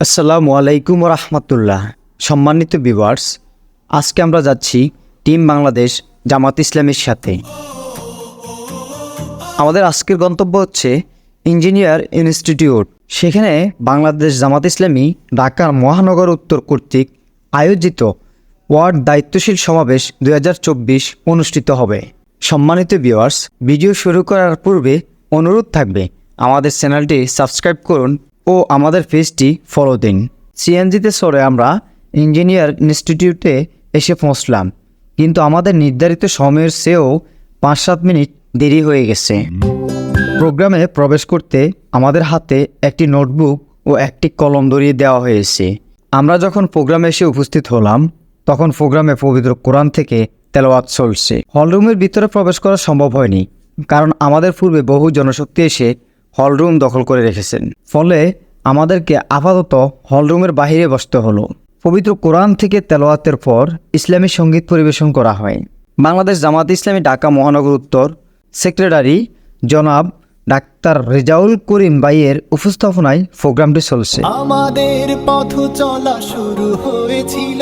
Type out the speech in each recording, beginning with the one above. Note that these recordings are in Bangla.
আসসালামু আলাইকুম রহমতুল্লাহ। সম্মানিত ভিউয়ার্স, আজকে আমরা যাচ্ছি টিম বাংলাদেশ জামাত ইসলামের সাথে। আমাদের আজকের গন্তব্য হচ্ছে ইঞ্জিনিয়ার ইনস্টিটিউট। সেখানে বাংলাদেশ জামাত ইসলামী ঢাকার মহানগর উত্তর কর্তৃক আয়োজিত ওয়ার্ড দায়িত্বশীল সমাবেশ দু হাজার চব্বিশ অনুষ্ঠিত হবে। সম্মানিত ভিউয়ার্স, ভিডিও শুরু করার পূর্বে অনুরোধ থাকবে আমাদের চ্যানেলটি সাবস্ক্রাইব করুন ও আমাদের পেজটি ফলো দিন। সিএনজিতে সরে আমরা ইঞ্জিনিয়ার ইনস্টিটিউটে এসে পৌঁছলাম। কিন্তু আমাদের নির্ধারিত সময়ের চেয়েও পাঁচ সাত মিনিট দেরি হয়ে গেছে। প্রোগ্রামে প্রবেশ করতে আমাদের হাতে একটি নোটবুক ও একটি কলম ধরিয়ে দেওয়া হয়েছে। আমরা যখন প্রোগ্রামে এসে উপস্থিত হলাম, তখন প্রোগ্রামে পবিত্র কোরআন থেকে তেলাওয়াত চলছে। হলরুমের ভিতরে প্রবেশ করা সম্ভব হয়নি, কারণ আমাদের পূর্বে বহু জনশক্তি এসে হলরুম দখল করে রেখেছেন। ফলে আমাদেরকে আপাতত হলরুমের বাইরে বসতে হলো। পবিত্র কোরআন থেকে তেলাওয়াতের পর ইসলামী সংগীত পরিবেশন করা হয়। বাংলাদেশ জামাত ইসলামী ঢাকা মহানগর উত্তর সেক্রেটারি জনাব ডাক্তার রেজাউল করিম বাইয়ের উপস্থাপনায় প্রোগ্রামটি চলছে। আমাদের পথ চলা শুরু হয়েছিল।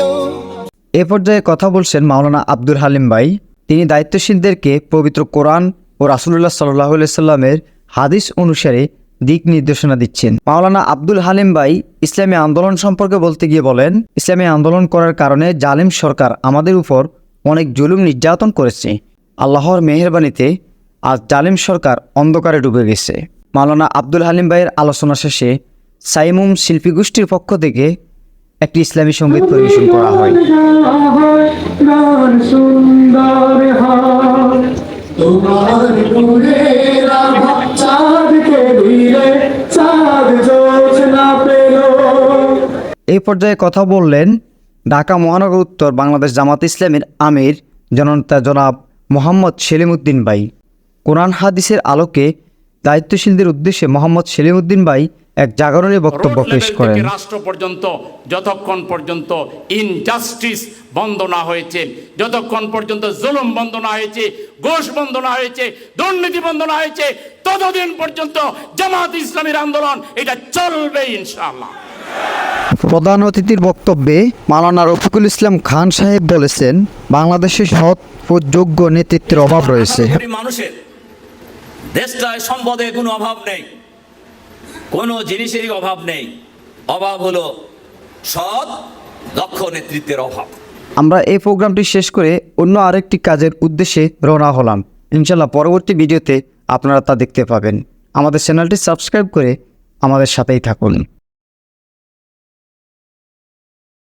এ পর্যায়ে কথা বলছেন মাওলানা আব্দুল হালিম ভাই। তিনি দায়িত্বশীলদেরকে পবিত্র কোরআন ও রাসুলুল্লাহ সাল্লাহ সাল্লামের হাদিস অনুসারে দিক নির্দেশনা দিচ্ছেন। মাওলানা আব্দুল হালিম ভাই ইসলামী আন্দোলন সম্পর্কে বলতে গিয়ে বলেন, ইসলামী আন্দোলন করার কারণে জালিম সরকার আমাদের উপর অনেক জুলুম নির্যাতন করেছে। আল্লাহর মেহেরবানিতে আজ জালিম সরকার অন্ধকারে ডুবে গেছে। মাওলানা আব্দুল হালিম ভাইয়ের আলোচনা শেষে সাইমুম শিল্পী গোষ্ঠীর পক্ষ থেকে একটি ইসলামী সংগীত পরিবেশন করা হয়। তোমার এই পর্যায়ে কথা বললেন ঢাকা মহানগর উত্তর বাংলাদেশ জামাত ইসলামের আমির জনতা জনাব মোহাম্মদ সেলিমউদ্দিন ভাই। কোরআন হাদিসের আলোকে দায়িত্বশীলদের উদ্দেশ্যে মোহাম্মদ সেলিমউদ্দিন ভাই এক জাগরণী বক্তব্য পেশ করেন। রাষ্ট্র পর্যন্ত যতক্ষণ পর্যন্ত ইনজাস্টিস বন্ধ না হয়েছে যতক্ষণ পর্যন্ত জুলুম বন্ধ না হয়েছে ঘোষ বন্ধ না হয়েছে দুর্নীতি বন্ধ না হয়েছে ততদিন পর্যন্ত জামাত ইসলামের আন্দোলন এটা চলবে ইনশাআল্লাহ। প্রধান অতিথির বক্তব্যে মালানা রফিকুল ইসলাম খান সাহেব বলেছেন বাংলাদেশে সৎ ও যোগ্য নেতৃত্বের অভাব রয়েছে। মানুষের দেশটায় সম্পদের কোনো অভাব নেই। কোনো জিনিসেরই অভাব নেই। অভাব হলো সৎ দক্ষ নেতৃত্বের অভাব। আমরা এই প্রোগ্রামটি শেষ করে অন্য আরেকটি কাজের উদ্দেশ্যে রওনা হলাম। ইনশাল্লাহ পরবর্তী ভিডিওতে আপনারা তা দেখতে পাবেন। আমাদের চ্যানেলটি সাবস্ক্রাইব করে আমাদের সাথেই থাকুন।